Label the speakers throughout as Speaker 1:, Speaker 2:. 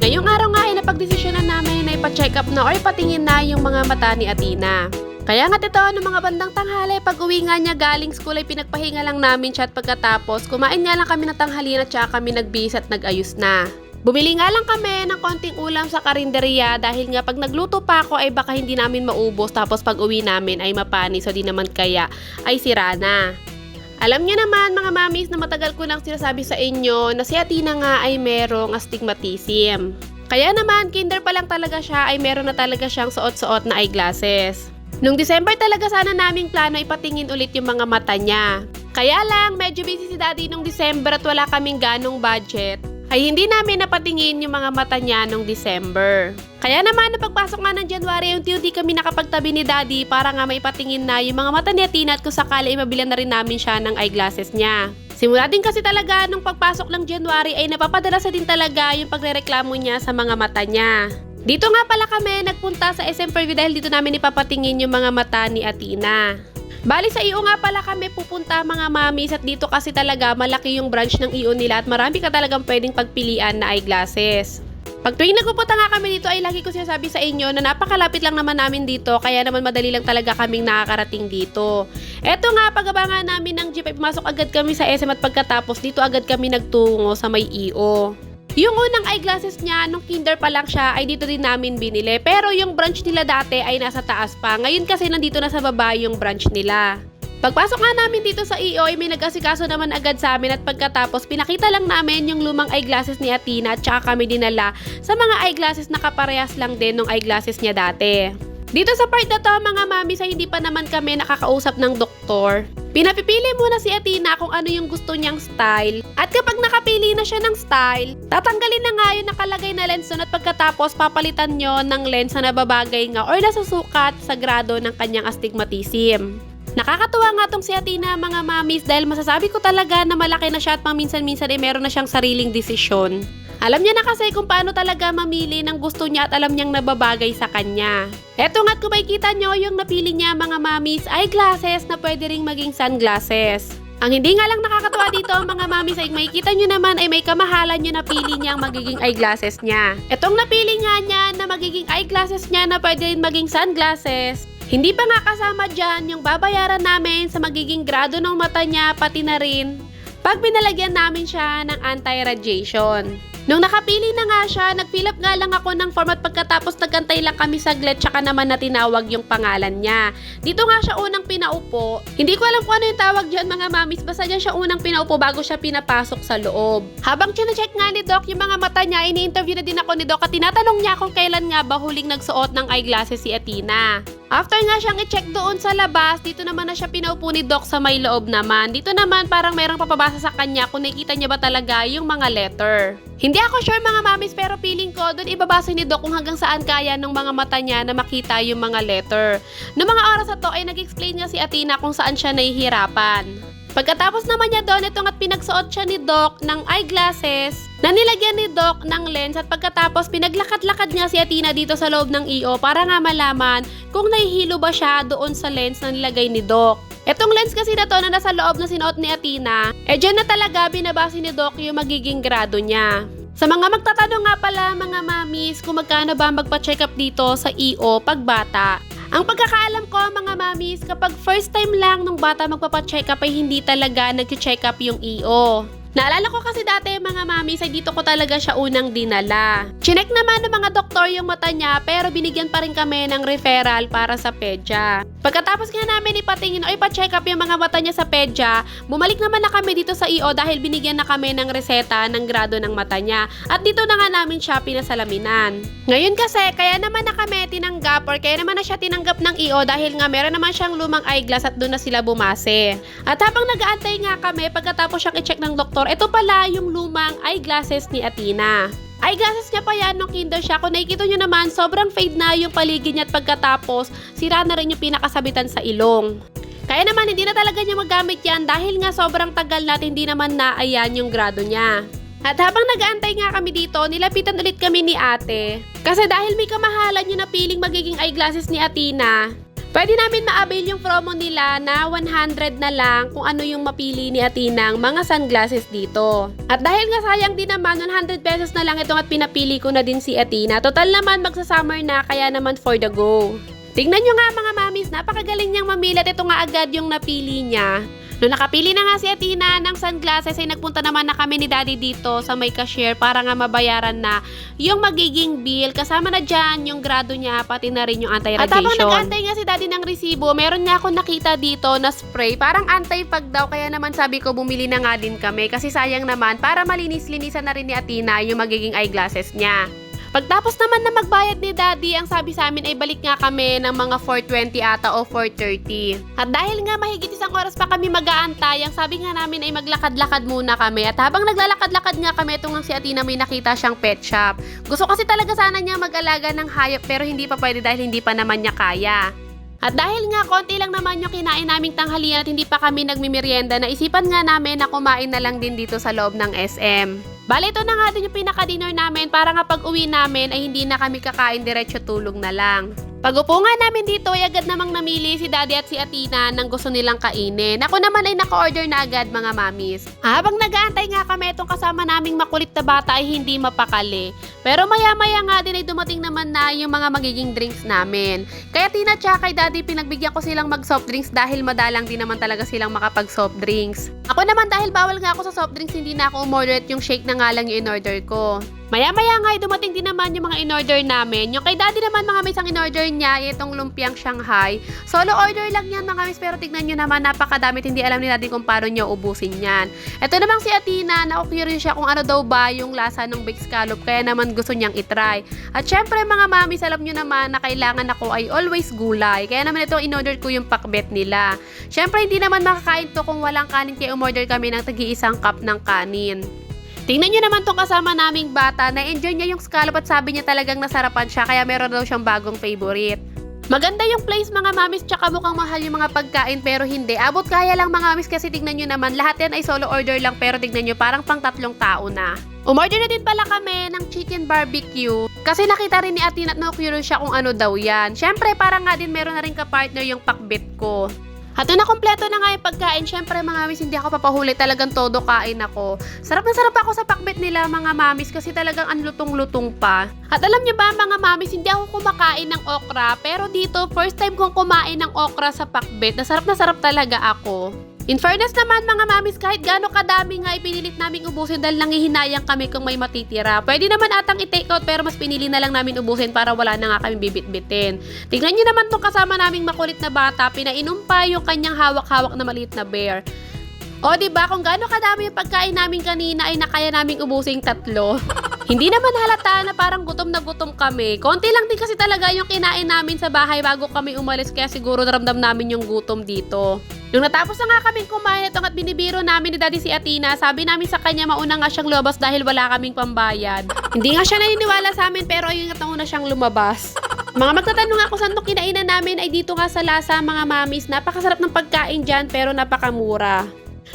Speaker 1: Ngayong araw nga ay napagdesisyonan namin na ipa-check up na or ipatingin na yung mga mata ni Atina. Kaya nga ito, noong mga bandang tanghali, pag uwi nga niya galing school ay pinagpahinga lang namin siya at pagkatapos, kumain nga lang kami ng tanghalian at saka kami nagbihis at nag-ayos na. Bumili nga lang kami ng konting ulam sa karinderya dahil nga pag nagluto pa ako ay baka hindi namin maubos tapos pag uwi namin ay mapani so di naman kaya ay sira na. Alam niyo naman mga mamis na matagal ko nang sinasabi sa inyo na si Atina nga ay merong astigmatism. Kaya naman, kinder pa lang talaga siya ay meron na talaga siyang suot-suot na eyeglasses. Nung December talaga sana naming plano ipatingin ulit yung mga mata niya. Kaya lang, medyo busy si daddy nung December at wala kaming ganong budget. Ay hindi namin napatingin yung mga mata niya nung December. Kaya naman, napagpasok nga ng January, yung di kami nakapagtabi ni daddy para nga maipatingin na yung mga mata ni Atina at kung sakali ay mabilan na rin namin siya ng eyeglasses niya. Simula din kasi talaga nung pagpasok ng January ay napapadala sa din talaga yung pagrereklamo niya sa mga mata niya. Dito nga pala kami nagpunta sa SM Fairview dahil dito namin ipapatingin yung mga mata ni Atina. Bali sa iyo nga pala kami pupunta mga mamis at dito kasi talaga malaki yung branch ng iyo nila at marami ka talagang pwedeng pagpilian na eyeglasses. Pag tuwing nagpupunta nga kami dito ay lagi ko sinasabi sa inyo na napakalapit lang naman namin dito kaya naman madali lang talaga kaming nakakarating dito. Eto nga, pagabangan namin ng jeep ay pumasok agad kami sa SM at pagkatapos dito agad kami nagtungo sa may EO. Yung unang eyeglasses niya, nung kinder pa lang siya, ay dito din namin binili. Pero yung branch nila dati ay nasa taas pa. Ngayon kasi nandito na sa baba yung branch nila. Pagpasok nga namin dito sa EO, ay may nag-asikaso naman agad sa amin at pagkatapos pinakita lang namin yung lumang eyeglasses ni Atina at saka kami dinala sa mga eyeglasses na kaparehas lang din ng eyeglasses niya dati. Dito sa part na to mga mami sa hindi pa naman kami nakakausap ng doktor. Pinapipili muna si Atina kung ano yung gusto niyang style. At kapag nakapili na siya ng style, tatanggalin na nga yung nakalagay na lens at pagkatapos papalitan nyo ng lens na nababagay nga or nasusukat sa grado ng kanyang astigmatism. Nakakatuwa nga tong si Atina mga mamis dahil masasabi ko talaga na malaki na siya at paminsan-minsan ay meron na siyang sariling desisyon. Alam niya na kasi kung paano talaga mamili ng gusto niya at alam niyang nababagay sa kanya. Eto nga't kung makikita nyo yung napili niya mga mamis eyeglasses na pwede ring maging sunglasses. Ang hindi nga lang nakakatuwa dito mga mamis ay makikita nyo naman ay may kamahalan yung napili niya ang magiging eyeglasses niya. Etong napili nga niya na magiging eyeglasses niya na pwede rin maging sunglasses, hindi pa nga kasama dyan yung babayaran namin sa magiging grado ng mata niya pati na rin pag binalagyan namin siya ng anti-radiation. Nung nakapili na nga siya, nag-fill up nga lang ako ng form at pagkatapos nagantay lang kami saglit tsaka naman na tinawag yung pangalan niya. Dito nga siya unang pinaupo. Hindi ko alam kung ano yung tawag dyan mga mamis, basta dyan siya unang pinaupo bago siya pinapasok sa loob. Habang check nga ni Doc yung mga mata niya, ini-interview na din ako ni Doc at tinatanong niya kung kailan nga ba huling nagsuot ng eyeglasses si Atina. After nga siyang i-check doon sa labas, dito naman na siya pinaupo ni Doc sa may loob naman. Dito naman parang merong papabasa sa kanya kung nakikita niya ba talaga yung mga letter. Hindi ako sure mga mamis pero feeling ko doon ibabasa ni Doc kung hanggang saan kaya ng mga mata niya na makita yung mga letter. Noong mga oras na to ay nag-explain nga si Atina kung saan siya nahihirapan. Pagkatapos naman niya doon, itong at pinagsuot siya ni Doc ng eyeglasses na nilagyan ni Doc ng lens at pagkatapos pinaglakad-lakad nga si Atina dito sa loob ng EO para nga malaman kung nahihilo ba siya doon sa lens na nilagay ni Doc. Etong lens kasi na to na nasa loob na sinuot ni Atina, eh dyan na talaga binabase ni Doc yung magiging grado niya. Sa mga magtatanong nga pala mga mamis kung magkano ba magpa-check up dito sa EO pag bata, ang pagkakaalam ko mga mamis, kapag first time lang nung bata magpapacheck up ay hindi talaga nag-check up yung EO. Naalala ko kasi dati mga mamis ay dito ko talaga siya unang dinala. Chinek naman ng mga doktor yung mata niya pero binigyan pa rin kami ng referral para sa pedya. Pagkatapos nga namin ipatingin o ipa-check up yung mga mata niya sa pedya, bumalik naman na kami dito sa EO dahil binigyan na kami ng reseta ng grado ng mata niya. At dito na nga namin siya pinasalaminan. Ngayon kasi, kaya naman na kami tinanggap or kaya naman na siya tinanggap ng EO dahil nga meron naman siyang lumang eyeglass at doon na sila bumase. At habang nag-aantay nga kami, pagkatapos siyang i-check ng doktor, ito pala yung lumang eyeglasses ni Atina. Eyeglasses niya pa yan nung kinder siya. Kung nakikita nyo naman, sobrang fade na yung paligid niya at pagkatapos, sira na rin yung pinakasabitan sa ilong. Kaya naman, hindi na talaga niya magamit yan dahil nga sobrang tagal na at hindi naman naayan yung grado niya. At habang nag-aantay nga kami dito, nilapitan ulit kami ni ate. Kasi dahil may kamahalan yung napiling magiging eyeglasses ni Atina, Pwede namin ma-avail yung promo nila na 100 na lang kung ano yung mapili ni Atinang mga sunglasses dito. At dahil nga sayang din naman, 100 pesos na lang itong at pinapili ko na din si Atina. Total naman magsa-summer na kaya naman for the go. Tingnan nyo nga mga mamis, napakagaling niyang mamili at ito nga agad yung napili niya. Noong nakapili na nga si Atina ng sunglasses ay nagpunta naman na kami ni Daddy dito sa may cashier para nga mabayaran na yung magiging bill. Kasama na dyan yung grado niya pati na rin yung anti-radiation. At habang nag-antay nga si Daddy ng resibo, meron nga ako nakita dito na spray. Parang anti-pag daw kaya naman sabi ko bumili na nga din kami kasi sayang naman para malinis-linisan na rin ni Atina yung magiging eyeglasses niya. Pagtapos naman na magbayad ni Daddy, ang sabi sa amin ay balik nga kami ng mga 4.20 ata o 4.30. At dahil nga mahigit isang oras pa kami mag-aantay, ang sabi nga namin ay maglakad-lakad muna kami. At habang naglalakad-lakad nga kami, nga si Atina may nakita siyang pet shop. Gusto kasi talaga sana niya mag-alaga ng hayop pero hindi pa pwede dahil hindi pa naman niya kaya. At dahil nga konti lang naman yung kinain naming tanghalian at hindi pa kami nagmimerienda, naisipan nga namin na kumain na lang din dito sa loob ng SM. Bale, ito na nga din yung pinaka-dinner namin para nga pag uwi namin ay hindi na kami kakain diretso tulog na lang. Pag upo nga namin dito ay agad namang namili si Daddy at si Atina ng gusto nilang kainin. Ako naman ay naka-order na agad mga mamis. Habang nag-aantay nga kami itong kasama naming makulit na bata ay hindi mapakali. Pero maya-maya nga din ay dumating naman na yung mga magiging drinks namin. Kaya Tina tsaka kay Daddy pinagbigyan ko silang mag soft drinks dahil madalang din naman talaga silang makapag soft drinks. Ako naman dahil bawal nga ako sa soft drinks hindi na ako umorder yung shake na nga lang yung in-order ko. Maya-maya nga ay dumating din naman yung mga in-order namin. Yung kay daddy naman mga may isang in-order niya, itong lumpiang Shanghai. Solo order lang yan mga miss, pero tignan nyo naman, napakadami hindi alam ni daddy kung paano niya ubusin yan. Ito namang si Atina, na-curious siya kung ano daw ba yung lasa ng baked scallop, kaya naman gusto niyang itry. At syempre mga mamis, alam nyo naman na kailangan ako ay always gulay. Kaya naman ito in-order ko yung pakbet nila. Syempre hindi naman makakain to kung walang kanin, kaya umorder kami ng tagi-isang cup ng kanin. Tingnan nyo naman tong kasama naming bata, na-enjoy niya yung scallop at sabi niya talagang nasarapan siya kaya meron daw siyang bagong favorite. Maganda yung place mga mamis tsaka mukhang mahal yung mga pagkain pero hindi. Abot kaya lang mga mamis kasi tignan nyo naman lahat yan ay solo order lang pero tignan nyo parang pang tatlong tao na. Umorder na din pala kami ng chicken barbecue kasi nakita rin ni Atin at na-curious siya kung ano daw yan. Syempre parang nga din meron na rin ka-partner yung pakbit ko. At nung nakompleto na nga yung pagkain, syempre mga mamis, hindi ako papahuli, talagang todo kain ako. Sarap na sarap ako sa pakbet nila mga mamis kasi talagang ang lutong-lutong pa. At alam niyo ba mga mamis, hindi ako kumakain ng okra, pero dito, first time kong kumain ng okra sa pakbet, na sarap na sarap talaga ako. In fairness naman mga mamis, kahit gaano kadami nga ipinilit naming ubusin dahil nangihinayang kami kung may matitira. Pwede naman atang i-take out pero mas pinili na lang namin ubusin para wala na nga kami bibit-bitin. Tingnan nyo naman tong kasama naming makulit na bata, pinainom pa yung kanyang hawak-hawak na maliit na bear. O, di ba kung gaano kadami yung pagkain namin kanina ay nakaya naming ubusing tatlo. Hindi naman halata na parang gutom na gutom kami. Konti lang din kasi talaga yung kinain namin sa bahay bago kami umalis kaya siguro naramdam namin yung gutom dito. Nung natapos na nga kaming kumain itong at binibiro namin ni Daddy si Atina, sabi namin sa kanya mauna nga siyang lumabas dahil wala kaming pambayad. Hindi nga siya naniniwala sa amin pero ayun nga na siyang lumabas. Mga magtatanong kung saan to kinainan namin ay dito nga sa Lasa mga mamis. Napakasarap ng pagkain dyan pero napakamura.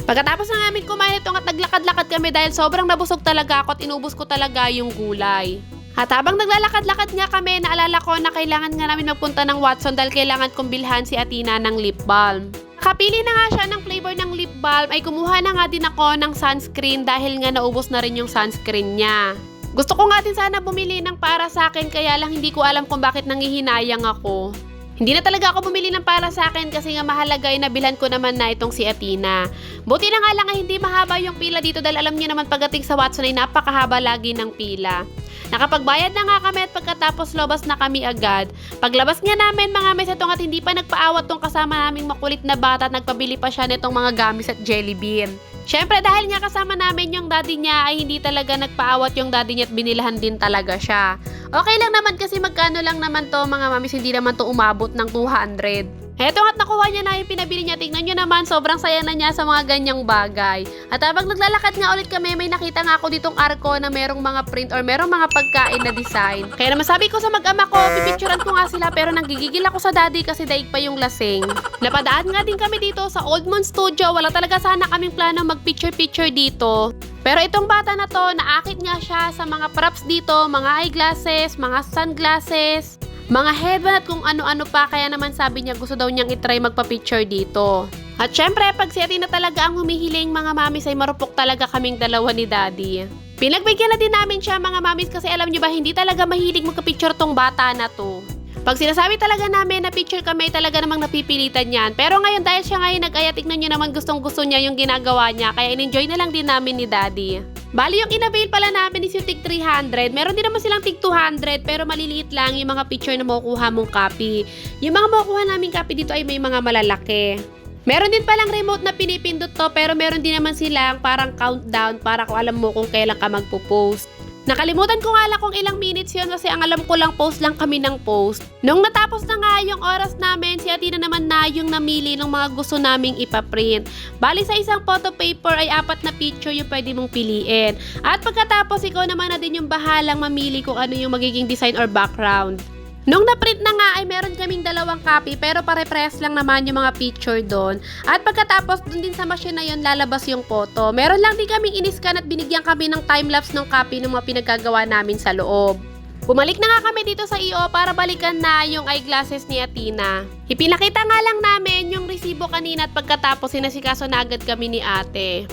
Speaker 1: Pagkatapos na namin kumain ito at naglakad-lakad kami dahil sobrang nabusog talaga ako at inubos ko talaga yung gulay. At habang naglalakad-lakad nga kami, naalala ko na kailangan nga namin magpunta ng Watson dahil kailangan kong bilhan si Atina ng lip balm. Kapili na nga siya ng flavor ng lip balm ay kumuha na nga din ako ng sunscreen dahil nga naubos na rin yung sunscreen niya. Gusto ko nga din sana bumili ng para sa akin kaya lang hindi ko alam kung bakit nangihinayang ako. Hindi na talaga ako bumili ng para sa akin kasi nga mahalaga ay nabilhan ko naman na itong si Atina. Buti na nga lang ay hindi mahaba yung pila dito dahil alam niyo naman pagdating sa Watson ay napakahaba lagi ng pila. Nakapagbayad na nga kami at pagkatapos lobas na kami agad. Paglabas nga namin mga mes itong at hindi pa nagpaawat tong kasama naming makulit na bata at nagpabili pa siya nitong mga gamis at jelly bean. Siyempre dahil nga kasama namin yung daddy niya ay hindi talaga nagpaawat yung daddy niya at binilahan din talaga siya. Okay lang naman kasi magkano lang naman to mga mamis hindi naman to umabot ng 200. Heto nga't nakuha niya na yung pinabili niya. Tingnan nyo naman, sobrang saya na niya sa mga ganyang bagay. At habang naglalakad nga ulit kami, may nakita nga ako ditong arko na merong mga print or merong mga pagkain na design. Kaya naman sabi ko sa mag-ama ko, pipicturean ko nga sila pero nanggigigil ako sa daddy kasi daig pa yung lasing. Napadaan nga din kami dito sa Old Moon Studio. Wala talaga sana kaming plano mag-picture-picture dito. Pero itong bata na to, naakit nga siya sa mga props dito, mga eyeglasses, mga sunglasses, mga headband at kung ano-ano pa kaya naman sabi niya gusto daw niyang itry magpa-picture dito. At syempre, pag si Athena talaga ang humihiling mga mamis ay marupok talaga kaming dalawa ni Daddy. Pinagbigyan na din namin siya mga mamis kasi alam niyo ba hindi talaga mahilig magka-picture tong bata na to. Pag sinasabi talaga namin na picture kami, talaga namang napipilitan yan. Pero ngayon dahil siya ngayon nag-aya, tignan nyo naman gustong gusto niya yung ginagawa niya. Kaya in-enjoy na lang din namin ni Daddy. Bali yung inavail pala namin is yung tig 300. Meron din naman silang tig 200 pero maliliit lang yung mga picture na makukuha mong copy. Yung mga makukuha namin copy dito ay may mga malalaki. Meron din palang remote na pinipindot to pero meron din naman silang parang countdown para kung alam mo kung kailan ka magpo-post. Nakalimutan ko nga lang kung ilang minutes yun kasi ang alam ko lang post lang kami ng post. Nung natapos na nga yung oras namin, si Atina naman na yung namili ng mga gusto naming ipaprint. Bali sa isang photo paper ay apat na picture yung pwede mong piliin. At pagkatapos ikaw naman na din yung bahalang mamili kung ano yung magiging design or background. Nung na-print na nga ay meron kaming dalawang copy pero pare-press lang naman yung mga picture doon. At pagkatapos dun din sa machine na yun lalabas yung photo. Meron lang din kaming iniskan at binigyan kami ng time-lapse ng copy ng mga pinagagawa namin sa loob. Bumalik na nga kami dito sa EO para balikan na yung eyeglasses ni Atina. Ipinakita nga lang namin yung resibo kanina at pagkatapos sinasikaso na agad kami ni ate.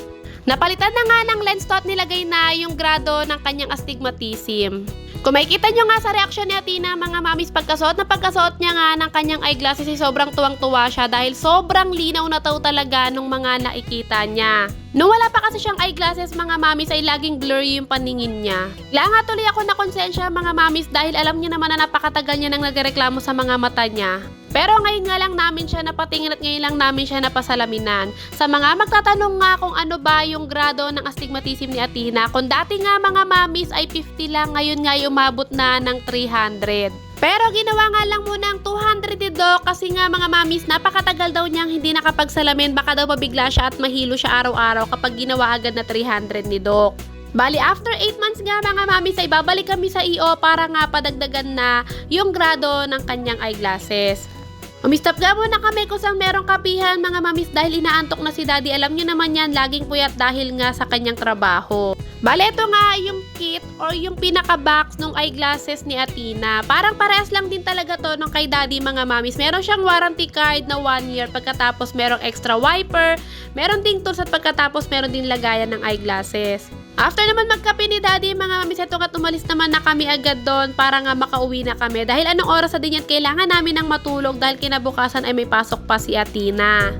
Speaker 1: Napalitan na nga ng lens to at nilagay na yung grado ng kanyang astigmatism. Kung makikita nyo nga sa reaksyon ni Atina, mga mamis, pagkasuot na pagkasuot niya nga ng kanyang eyeglasses, ay sobrang tuwang-tuwa siya dahil sobrang linaw na taw talaga nung mga nakikita niya. Nung wala pa kasi siyang eyeglasses, mga mamis, ay laging blurry yung paningin niya. Kaya nga tuloy ako na konsensya, mga mamis, dahil alam niya naman na napakatagal niya nang nagreklamo sa mga mata niya. Pero ngayon nga lang namin siya napatingin at ngayon lang namin siya napasalaminan. Sa mga magtatanong nga kung ano ba yung grado ng astigmatism ni Athena, kung dati nga mga mamis ay 50 lang, ngayon nga umabot na ng 300. Pero ginawa nga lang muna ang 200 ni Doc kasi nga mga mamis, napakatagal daw niyang hindi nakapagsalamin. Baka daw mabigla siya at mahilo siya araw-araw kapag ginawa agad na 300 ni Doc. Bali, after 8 months nga mga mamis ay babalik kami sa EO para nga padagdagan na yung grado ng kanyang eyeglasses. Umistop nga muna kami kung saan merong kapihan mga mamis dahil inaantok na si daddy. Alam nyo naman yan, laging puyat dahil nga sa kanyang trabaho. Bale, ito nga yung kit or yung pinaka-box ng eyeglasses ni Atina. Parang parehas lang din talaga to nung kay daddy mga mamis. Meron siyang warranty card na 1 year pagkatapos merong extra wiper. Meron ding tools at pagkatapos meron din lagayan ng eyeglasses. After naman magkape ni Daddy, mga mamis, ito at umalis naman na kami agad doon para nga makauwi na kami. Dahil anong oras na din yan, kailangan namin ng matulog dahil kinabukasan ay may pasok pa si Atina.